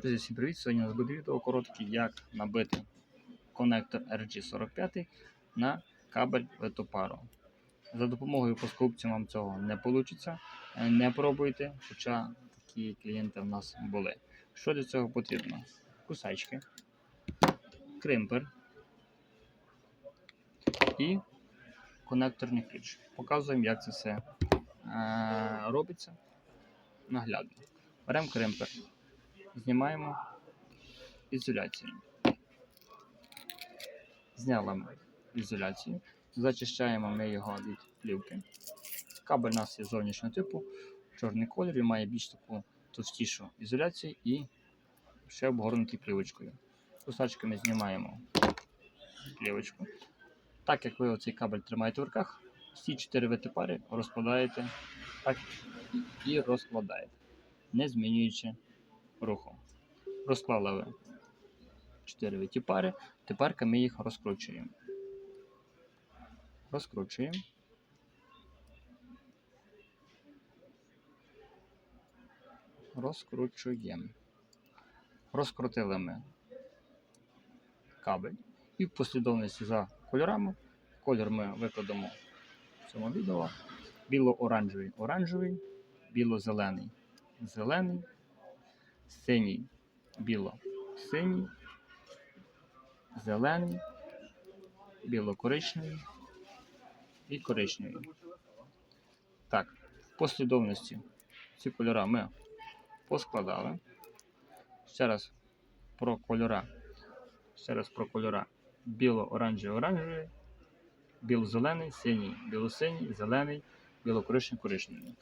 Друзі, всім привіт! Сьогодні у нас буде відео коротке, як набити конектор RG45 на кабель ветопару. За допомогою плоскогубця вам цього не вийде. Не пробуйте, хоча такі клієнти в нас були. Що для цього потрібно? Кусачки, кримпер і конекторний ключ. Показуємо, як це все е, робиться наглядно. Беремо кримпер знімаємо ізоляцію. Зняли ми ізоляцію, зачищаємо ми його від плівки. Кабель у нас є зовнішнього типу, чорний колір, він має більш таку товстішу ізоляцію і ще обгорнутий плівочкою. Кусачками знімаємо плівочку. Так як ви оцей кабель тримаєте в руках, всі 4 витипари розкладаєте так і розкладаєте, не змінюючи руху. Розклали ви 4 виті пари. Тепер ми їх розкручуємо. Розкручуємо. Розкручуємо. Розкрутили ми кабель. І в послідовності за кольорами. Колір ми викладемо в цьому відео. Біло-оранжевий, оранжевий, біло-зелений, зелений, синій, біло, синій, зелений, біло-коричневий і коричневий. Так, в послідовності ці кольори ми поскладали. Ще раз про кольора. Ще раз про кольора. Біло-оранжевий, оранжевий, біло-зелений, синій, біло-синій, зелений, біло-коричневий, коричневий.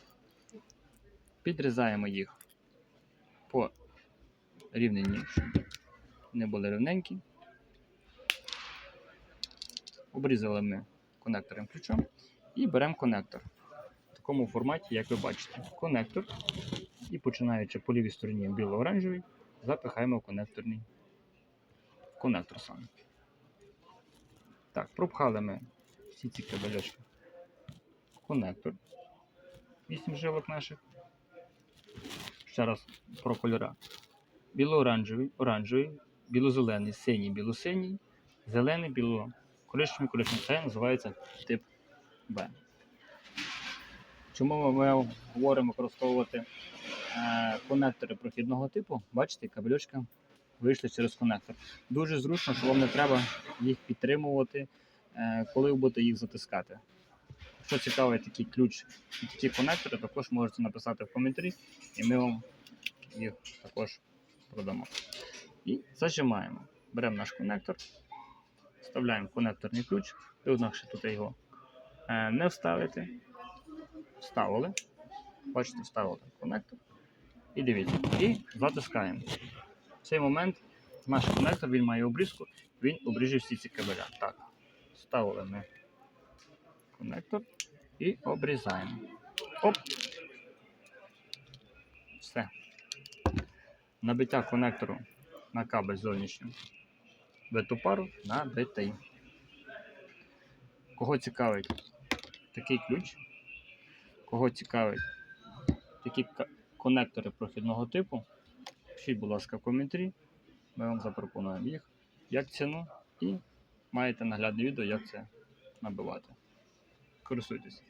Підрізаємо їх по рівнині, щоб не були рівненькі. Обрізали ми конектором ключом і беремо конектор в такому форматі, як ви бачите. Конектор. І починаючи по лівій стороні біло-оранжевий, запихаємо конекторний конектор саме. Так, пропхали ми всі ці кабельочки в конектор. 8 жилок наших. Ще раз про кольора. Біло-оранжевий, оранжевий, біло-зелений, синій, біло-синій, зелений, біло коричневий, коричневий. Це називається тип Б. Чому ми говоримо використовувати е, конектори прохідного типу? Бачите, кабельочка вийшли через конектор. Дуже зручно, що вам не треба їх підтримувати, е, коли ви будете їх затискати. Якщо цікавий такий ключ і такі конектори, також можете написати в коментарі, і ми вам їх також продамо. І зажимаємо. Беремо наш конектор, вставляємо конекторний ключ, і однак тут його е, не вставити. Вставили. Бачите, вставили конектор. І дивіться. І затискаємо. В цей момент наш конектор він має обрізку, він обріже всі ці кабеля. Так, вставили ми конектор і обрізаємо. Оп! Все. Набиття конектору на кабель зовнішню ветопару набитий. Кого цікавить такий ключ, кого цікавить такі конектори прохідного типу, пишіть, будь ласка, в коментарі. Ми вам запропонуємо їх як ціну і маєте наглядне відео, як це набивати. クルスです。